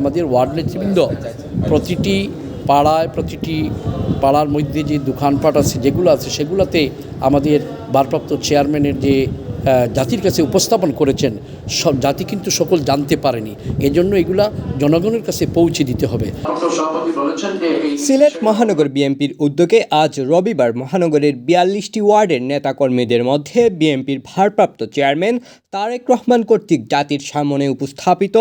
আমাদের ওয়ার্ড নেতৃবৃন্দ প্রতিটি পাড়ায়, প্রতিটি পাড়ার মধ্যে যে দোকানপাট আছে, যেগুলো আছে, সেগুলোতে আমাদের ভারপ্রাপ্ত চেয়ারম্যানের যে জাতির কাছে উপস্থাপন করেছেন সব জাতি কিন্তু সকল জানতে পারেনি। এজন্য এগুলা জনগণের কাছে পৌঁছে দিতে হবে। সভাপতি বলেছেন যে এই সিলেট মহানগর বিএনপির উদ্যোগে আজ রবিবার মহানগরের বিয়াল্লিশটি ওয়ার্ডের নেতাকর্মীদের মধ্যে বিএনপির ভারপ্রাপ্ত চেয়ারম্যান তারেক রহমান কর্তৃক জাতির সামনে উপস্থাপিত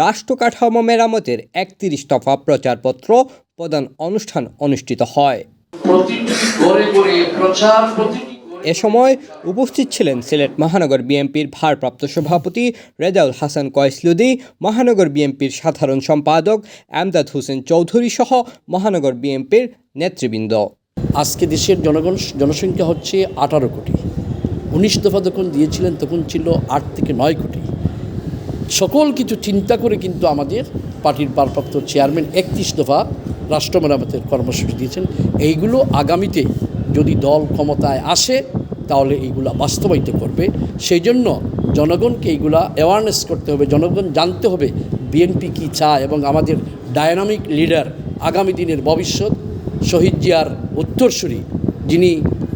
রাষ্ট্র কাঠামো মেরামতের একত্রিশ দফা প্রচারপত্র প্রদান অনুষ্ঠান অনুষ্ঠিত হয়। প্রতিটি ঘরে ঘরে প্রচার প্রতিটি এ সময় উপস্থিত ছিলেন সিলেট মহানগর বিএনপির ভারপ্রাপ্ত সভাপতি রেজাউল হাসান কয়েসলুদি, মহানগর বিএনপির সাধারণ সম্পাদক আমদাদ হোসেন চৌধুরী সহ মহানগর বিএনপির নেতৃবৃন্দ। আজকে দেশের জনগণ, জনসংখ্যা হচ্ছে আঠারো কোটি। উনিশ দফা যখন দিয়েছিলেন, তখন ছিল আট থেকে নয় কোটি। সকল কিছু চিন্তা করে কিন্তু আমাদের পার্টির ভারপ্রাপ্ত চেয়ারম্যান একত্রিশ দফা রাষ্ট্র মেরামতের কর্মসূচি দিয়েছেন। এইগুলো আগামীতে যদি দল ক্ষমতায় আসে, তাহলে এইগুলা বাস্তবায়িত করবে। সেই জন্য জনগণকে এইগুলা অ্যাওয়ারনেস করতে হবে, জনগণ জানতে হবে বিএনপি কী চায় এবং আমাদের ডায়নামিক লিডার আগামী দিনের ভবিষ্যৎ, শহীদ জিয়ার উত্তরসূরি, যিনি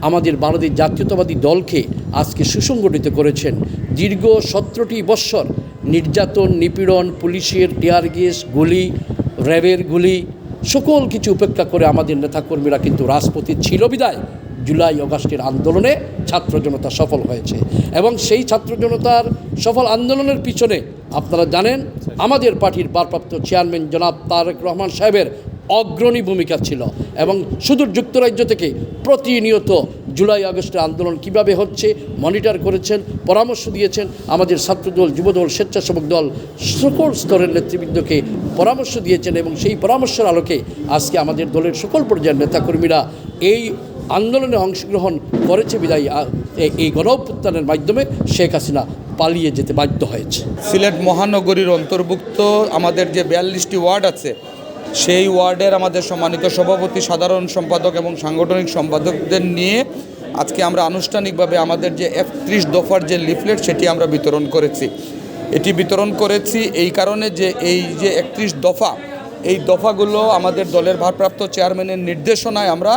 আমাদের ভারতের জাতীয়তাবাদী দলকে আজকে সুসংগঠিত করেছেন। দীর্ঘ সতেরোটি বৎসর নির্যাতন, নিপীড়ন, পুলিশের টিয়ার গ্যাস গুলি, র্যাবের গুলি সকল কিছু উপেক্ষা করে আমাদের নেতাকর্মীরা কিন্তু রাজপথে ছিল বিদায়। জুলাই, অগাস্টের আন্দোলনে ছাত্র জনতা সফল হয়েছে এবং সেই ছাত্র জনতার সফল আন্দোলনের পিছনে আপনারা জানেন, আমাদের পার্টির ভারপ্রাপ্ত চেয়ারম্যান জনাব তারেক রহমান সাহেবের অগ্রণী ভূমিকা ছিল এবং সুদূর যুক্তরাজ্য থেকে প্রতিনিয়ত জুলাই আগস্টের আন্দোলন কীভাবে হচ্ছে মনিটর করেছেন, পরামর্শ দিয়েছেন আমাদের ছাত্রদল, যুবদল, স্বেচ্ছাসেবক দল, সকল স্তরের নেতৃবৃন্দকে পরামর্শ দিয়েছেন এবং সেই পরামর্শের আলোকে আজকে আমাদের দলের সকল পর্যায়ের নেতাকর্মীরা এই আন্দোলনে অংশগ্রহণ করেছে বিদায়ী এই গণ মাধ্যমে শেখ হাসিনা পালিয়ে যেতে বাধ্য হয়েছে। সিলেট মহানগরীর অন্তর্ভুক্ত আমাদের যে বিয়াল্লিশটি ওয়ার্ড আছে সেই ওয়ার্ডের আমাদের সম্মানিত সভাপতি, সাধারণ সম্পাদক এবং সাংগঠনিক সম্পাদকদের নিয়ে আজকে আমরা আনুষ্ঠানিকভাবে আমাদের যে একত্রিশ দফার যে লিফলেট, সেটি আমরা বিতরণ করেছি। এটি বিতরণ করেছি এই কারণে যে এই যে একত্রিশ দফা, এই দফাগুলো আমাদের দলের ভারপ্রাপ্ত চেয়ারম্যানের নির্দেশনায় আমরা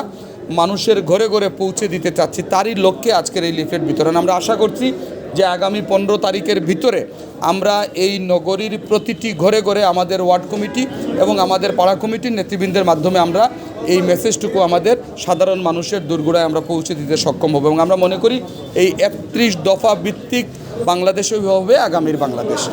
মানুষের ঘরে ঘরে পৌঁছে দিতে চাচ্ছি। তারই লক্ষ্যে আজকের এই লিফলেট বিতরণ। আমরা আশা করছি যে আগামী পনেরো তারিখের ভিতরে আমরা এই নগরীর প্রতিটি ঘরে ঘরে আমাদের ওয়ার্ড কমিটি এবং আমাদের পাড়া কমিটির নেতৃবৃন্দের মাধ্যমে আমরা এই মেসেজটুকু আমাদের সাধারণ মানুষের দুর্গুড়ায় আমরা পৌঁছে দিতে সক্ষম হব এবং আমরা মনে করি এই একত্রিশ দফা ভিত্তিক বাংলাদেশই হবে আগামীর বাংলাদেশ।